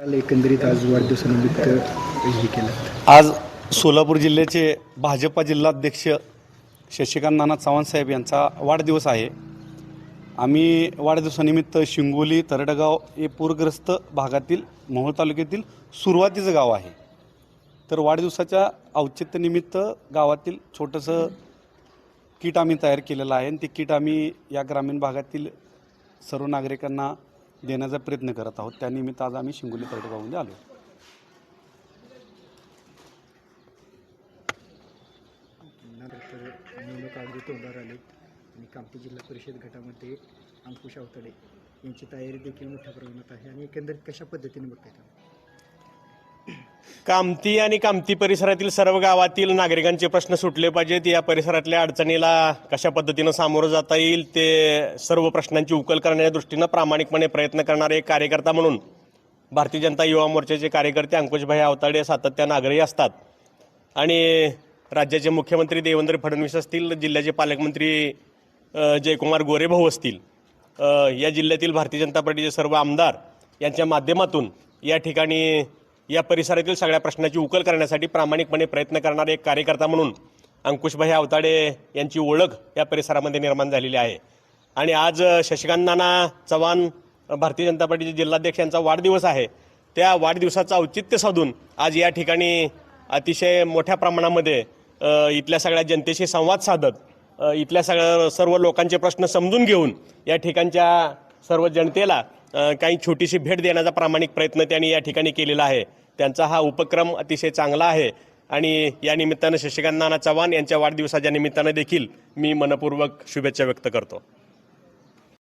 एकंदरीत आज वाढदिवसानिमित्त हे केलं. आज सोलापूर जिल्ह्याचे भाजपा जिल्हाध्यक्ष शशिकांत नाना चव्हाणसाहेब यांचा वाढदिवस आहे. आम्ही वाढदिवसानिमित्त शिंगोली तरडगाव हे पूरग्रस्त भागातील मोहोळ तालुक्यातील सुरुवातीचं गाव आहे. तर वाढदिवसाच्या औचित्यनिमित्त गावातील छोटंसं किट आम्ही तयार केलेलं आहे आणि ते किट आम्ही या ग्रामीण भागातील सर्व नागरिकांना देण्याचा प्रयत्न करत आहोत. त्यानिमित्त आज आम्ही शिंगोली तरडगावमध्ये आलो. निवडणूक अगदी तोंडावर आले आणि कामती जिल्हा परिषद गटामध्ये अंकुश अवतडे यांची तयारी देखील मोठ्या प्रमाणात आहे. आणि एकंदरीत कशा पद्धतीने बघताय तुम्ही? कामती आणि कामती परिसरातील सर्व गावातील नागरिकांचे प्रश्न सुटले पाहिजेत. या परिसरातल्या अडचणीला कशा पद्धतीनं सामोरं जाता येईल ते सर्व प्रश्नांची उकल करण्याच्या दृष्टीनं प्रामाणिकपणे प्रयत्न करणारे एक कार्यकर्ता म्हणून भारतीय जनता युवा मोर्चाचे कार्यकर्ते अंकुशभाई आवताडे सातत्यानं आग्रही असतात. आणि राज्याचे मुख्यमंत्री देवेंद्र फडणवीस असतील जिल्ह्याचे पालकमंत्री जयकुमार गोरेभाऊ असतील या जिल्ह्यातील भारतीय जनता पार्टीचे सर्व आमदार यांच्या माध्यमातून या ठिकाणी या परिसरातील सगळ्या प्रश्नाची उकल करण्यासाठी प्रामाणिकपणे प्रयत्न करणारे एक कार्यकर्ता म्हणून अंकुशभाई अवताडे यांची ओळख या परिसरामध्ये निर्माण झालेली आहे. आणि आज शशिकांत नाना चव्हाण भारतीय जनता पार्टीचे जिल्हाध्यक्ष यांचा वाढदिवस आहे. त्या वाढदिवसाचं औचित्य साधून आज या ठिकाणी अतिशय मोठ्या प्रमाणामध्ये इथल्या सगळ्या जनतेशी संवाद साधत इथल्या सगळ्या सर्व लोकांचे प्रश्न समजून घेऊन या ठिकाणच्या सर्व जनतेला काही छोटीशी भेट देण्याचा प्रामाणिक प्रयत्न त्यांनी या ठिकाणी केलेला आहे. त्यांचा हा उपक्रम अतिशय चांगला आहे. आणि या निमित्तानं शशिकांत नाना चव्हाण यांच्या वाढदिवसाच्या निमित्तानं देखील मी मनपूर्वक शुभेच्छा व्यक्त करतो.